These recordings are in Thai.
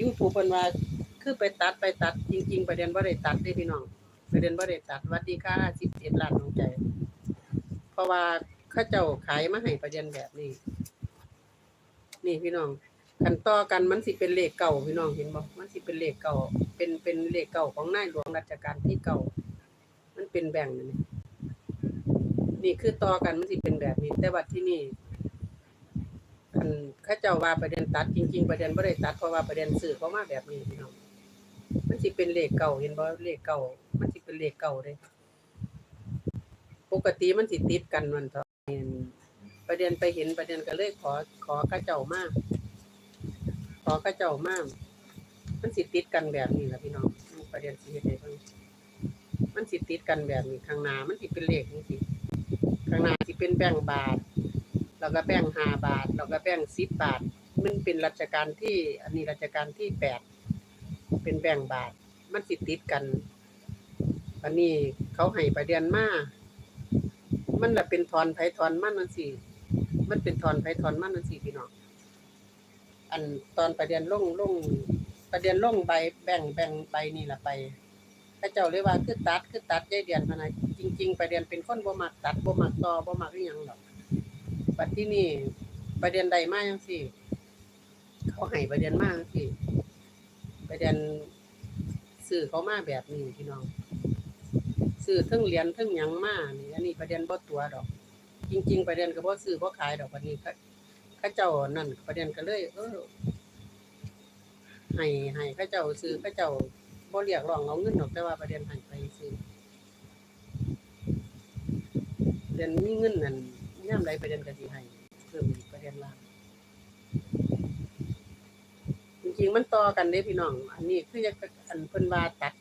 YouTube เพิ่นว่า คือไปตัดไปตัดจริง ๆ ประเด็นบ่ได้ตัดเด้พี่น้องประเด็นบ่ได้ตัดวัดดีค่ะ11ล้านดวงใจ เพราะว่าเขาเจ้าขายมาให้ประเด็นแบบนี้ นี่พี่น้องคันต่อกันมันสิเป็นเลขเก่าพี่น้องเห็นบ่มันสิเป็นเลขเก่า เป็นเป็นเลขเก่าของนายหลวงรัชกาลที่เก่า มันเป็นแบ่งนี่นี่คือต่อกันมันสิเป็นแบบนี้แต่ว่าที่นี่ อันเขาเจ้าว่าประเด็นตัดจริง ๆ ประเด็นบ่ได้ตัดเพราะว่าประเด็นสื่อเขามาแบบนี้พี่น้องมันสิเป็นเลขเก่าเห็นบ่เลขเก่า มันสิเป็นเลขเก่าเด้ปกติมันสิติดกันมันเถอะประเด็นไปเห็นประเด็นก็เลยขอ ขอข้าเจ้ามาก ขอข้าเจ้ามากมันสิติดกันแบบนี้ละพี่น้องประเด็นสิเฮ็ดให้บิ่งมันสิติดกันแบบนี้ข้างหน้ามันสิเป็นเลขจังซี่ข้างหน้าสิเป็นแบ่งบาท แล้วก็แบงห้าบาท แล้วก็แบงค์10บาท มันเป็นรัชกาลที่อันนี้รัชกาลที่แปดเป็นแบ่งบาท มันสิดติดกัน อันนี้เขาให้ประเด็นมามันละเป็นทอนไผทอนมันนั่นสิมันเป็นทอนไผทอนมันนั่นสิพี่น้องอันตอนประเด็นล่งล่งประเด็นล่งใบแบ่งแบ่งใบนี่ละไปพระเจ้าเลยว่าคือตัดคือตัดยายเดียนพะนะจริง ๆ ประเด็นเป็นคนบ่มักตัดบ่มักต่อบ่มักอีหยังดอก บัดที่นี่ประเด็นใดมาจังซี่เขาให้ประเด็นมาจังซี่ประเด็นสื่อเขามาแบบนี้พี่น้องซื้อทั้งเหรียญทั้งยังมานี่อันนี้ประเด็นบ่ตัวดอก จริง ๆ ประเด็นก็บ่ซื้อบ่ขายดอกบัดนี้เขาเขาเจ้านั่นประเด็นก็เลย เออให้ให้เขาเจ้าซื้อเขาเจ้าบ่เรียกร้องเอาเงินดอกแต่ว่าประเด็นให้ไปซื้อเดือนมีเงินนั่น ยามใดประเด็นกสิให้เพิ่มอีกประเด็นละจริงๆมันต่อกันเด้พี่น้อง อันนี้คือจะอันเพิ่นว่าตัด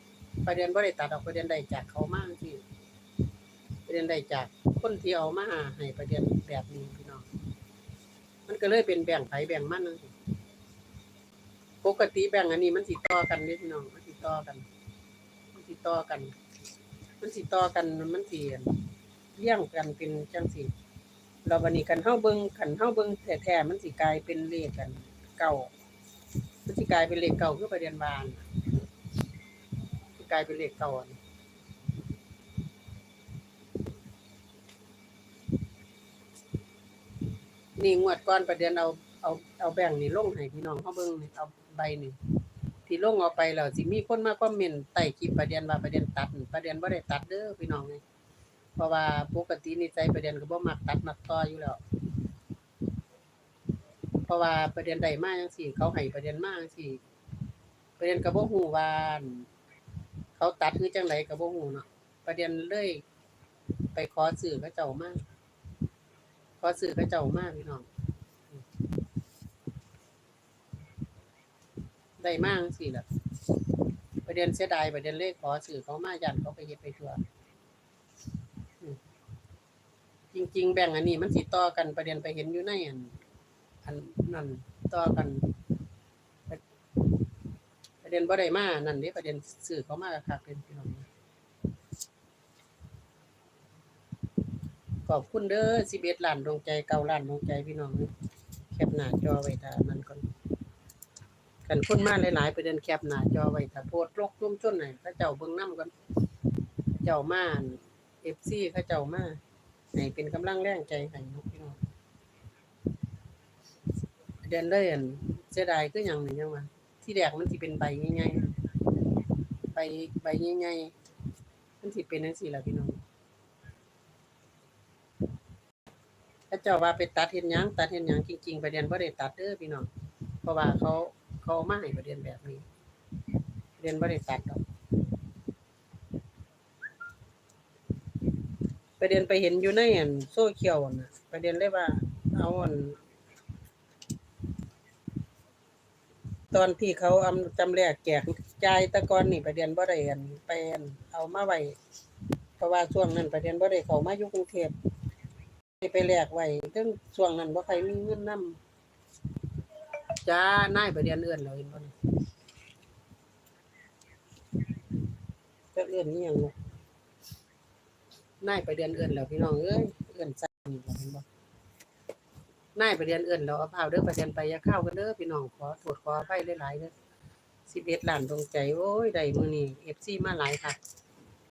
ประเด็นบ่ได้ตัดออกประเด็นได้จากเขามากที่ประเด็นได้จากคนที่เอามาให้ประเด็นแบบนี้พี่น้อง มันก็เลยเป็นแบ่งไผแบ่งมันนั่นปกติแบ่งอันนี้มันสิต่อกันเด้พี่น้อง มันสิต่อกัน มันสิต่อกัน มันสิต่อกันมันสิเลี้ยงกันเป็นจังซี่ แล้ววันนี้กันเฮาเบิงคันเฮาเบิงแท้ๆมันสิกลายเป็นเลขกันเก่ามันสิกลายเป็นเลขเก่าคือประเด็นบานกลายเป็นเลขเก่านี่งวดก่อนประเด็นเอาเอาเอาแบ่งนี่ลงให้พี่น้องเขาเบิงนี่เอาใบนี่ที่ลงเอาไปแล้วสิมีคนมาคอมเมนต์ใต้คลิปประเด็นว่าประเด็นตัดประเด็นบ่าได้ตัดเด้อพี่น้องนี่ เพราะว่าปกตินิสัยประเด็นก็บ่มักตัดมักต่ออยู่แล้ว เพราะว่าประเด็นใดมาจังซี่เขาให้ประเด็นมาจังซี่ประเด็นก็บ่ฮู้ว่าเขาตัดคือจังไรก็บ่ฮู้เนาะประเด็นเลยไปขอซื้อเขาเจ้ามาขอซื้อเขาเจ้ามาพี่น้อง ได้มากสิล่ะประเด็นเสียดายประเด็นเลขขอซื้อเขามายันเขาไปเฮ็ดไปทั่วอืม จริง ๆ แบ่งอันนี้มันสิต่อกันประเด็นไปเห็นอยู่ในอันอันนั่นต่อกันประเด็นบ่ได้มานั่นเด้ประเด็นสื่อเขามากคักเป็นพี่น้องขอบคุณเด้อ11ล้านดวงใจเก้าล้านดวงใจพี่น้องแคปหน้าจอไว้ถ้านั่นก่อนกันคนมากหลายๆประเด็นแคปหน้าจอไว้ถ้าโพสต์ลกทุ่มชนให้เขาเจ้าเบิ่งน้ำก่อนเจ้ามา FC เขาเจ้ามา ให้เป็นกำลังแรงใจให้เนาะพี่น้องเด็นเลยอันเสียดายคือหยังหนี่งยังว่าที่แรกมันสิเป็นใบใหญ่ๆใบใบใหญ่ๆมันสิเป็นจังซี่ล่ะพี่น้องถ้าเจ้าว่าไปตัดเฮ็ดหยังตัดเฮ็ดหยังจริงๆประเด็นบ่ได้ตัดเด้อพี่น้องเพราะว่าเขาเขาเอามาให้ประเด็นแบบนี้ประเด็นบ่ได้ตัดดอก ประเด็นไปเห็นอยู่ในอันโซเชียลน่ะประเด็นเลยว่า เอาอันตอนที่เขาอำจำแรกแจกจ่ายตะกอนนี่ประเด็นบ่ได้อันไปอันเอามาไว้เพราะว่าช่วงนั้นประเด็นบ่ได้เขามาอยู่กรุงเทพไปแลกไว้ถึงช่วงนั้นบ่ใครมีเงินนำจ้านายประเด็นเอื้อนแล้วเห็นบ่จะเอื้อนนี่ยังบ่นา นายไปเดือนเอื่นแล้วพี่น้องเอ้ยเอื่นใจนี่เห็นบ่นายไปเดือนเอื่นเราเอาพาวเด้อประเด็นไปยาเข้ากันเด้อพี่น้องขอโทษขออภัยหลายๆเด้อสิบเอ็ดล้านตรงใจโอ้ยได้มือนี่เอฟซีมาหลายค่ะ